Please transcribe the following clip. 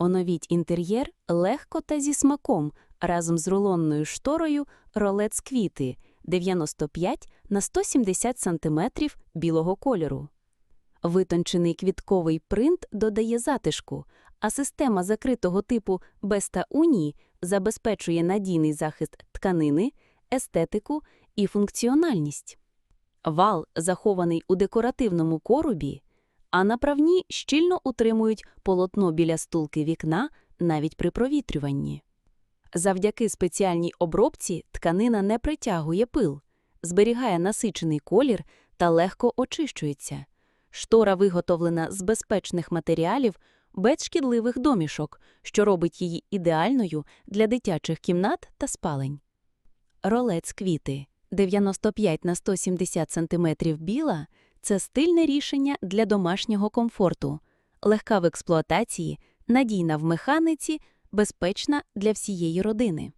Оновіть інтер'єр легко та зі смаком разом з рулонною шторою ролет квіти 95 на 170 см білого кольору. Витончений квітковий принт додає затишку, а система закритого типу без та уні забезпечує надійний захист тканини, естетику і функціональність. Вал захований у декоративному коробі, а направні щільно утримують полотно біля стулки вікна навіть при провітрюванні. Завдяки спеціальній обробці тканина не притягує пил, зберігає насичений колір та легко очищується. Штора виготовлена з безпечних матеріалів без шкідливих домішок, що робить її ідеальною для дитячих кімнат та спалень. Ролець квіти 95 на 170 см біла це стильне рішення для домашнього комфорту, легка в експлуатації, надійна в механіці, безпечна для всієї родини.